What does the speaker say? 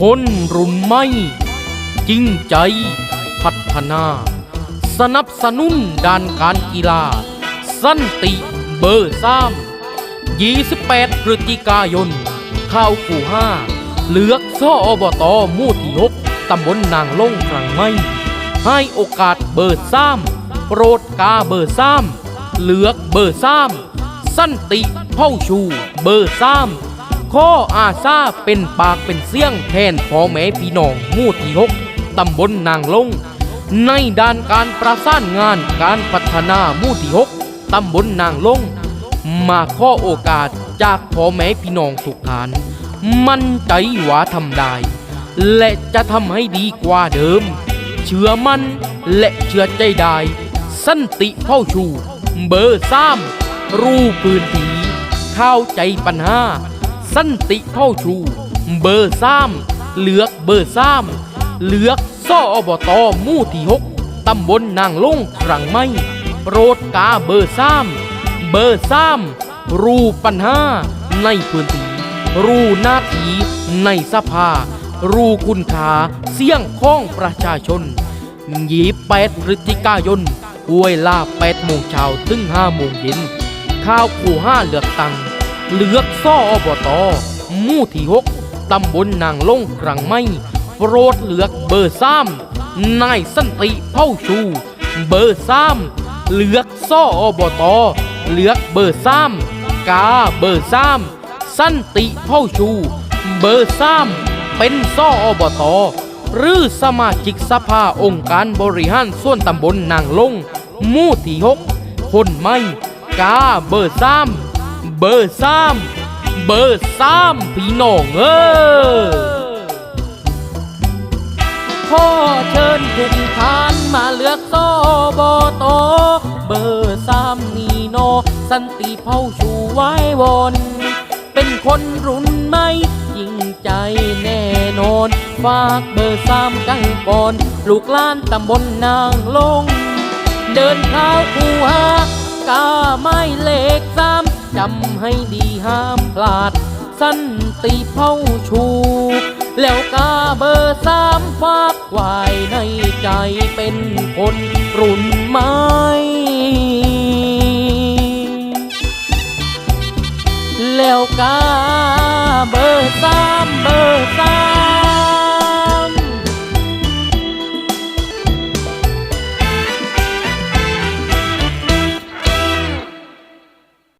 คนรุ่นใหม่จริงใจ พัฒนา สนับสนุนด้านการกีฬา สันติเบอร์สาม28 พฤศจิกายนข้าวขู่ห้าเลือกซ่ออบตหมู่ที่หกตำบลนางลงครังไม่ ให้โอกาสเบอร์สามโปรดกาเบอร์สามเลือกเบอร์สามสันติเผ่าชูเบอร์สาม ข้ออาซาเป็นปากเป็นเสียงแทนพ่อแม่พี่น้องหมู่ที่หกตำบลนางลง ในด้านการประสานงานการพัฒนาหมู่ที่หกตำบลนางลง มาข้อโอกาสจากพ่อแม่พี่น้องทุกทาน มั่นใจว่าทำได้ และจะทำให้ดีกว่าเดิม เชื่อมั่นและเชื่อใจได้สันติเผ่าชู เบอร์สามรู้พื้นทีเข้าใจปัญหา สันติเผ่าชู เบอร์สามเลือกเบอร์สามเลือกซ่ออบตมู่ที่หกตำบลนางลงครังไม่โปรดกาเบอร์สามเบอร์สามรู้ปัญหาในพื้นที่รูหน้าทีในสภา รูคุณค่าเสี่ยงของประชาชนยี่แปดพฤศจิกายนเวลาแปดโมงเช้าถึงห้าโมงเย็นข้าวขู่ห้าเลือกตัง เลือกซ่ออบตหมู่ที่หกตำบลนางลงครังไม่โปรดเลือกเบอร์สามนายสันติเผ่าชู เบอร์สามเลือกซ่ออบตเลือกเบอร์สามกาเบอร์สามสันติเผ่าชู เบอร์สามเป็นซ่ออบตหรือสมาชิกสภาองค์การบริหารส่วนตำบลนางลงหมู่ที่หกคนไม่กาเบอร์สาม เบอร์สามเบอร์สามพี่น้องเออขอเชิญทุกท่านมาเลือกโซบโต เบอร์สามนีโน สันติเผาชูไว้วนเป็นคนรุ่นใหม่ยิ่งใจแน่นอน ฝากเบอร์สามกันก่อน ลูกล้านตำบลนางลง เดินเท้าคูหากาไม่เลขสาม จำให้ดีห้ามพลาด สั้นตีเผาชู แล้วกาเบอร์สามฝากไว้ในใจเป็นคนรุ่นไหม่แล้วกา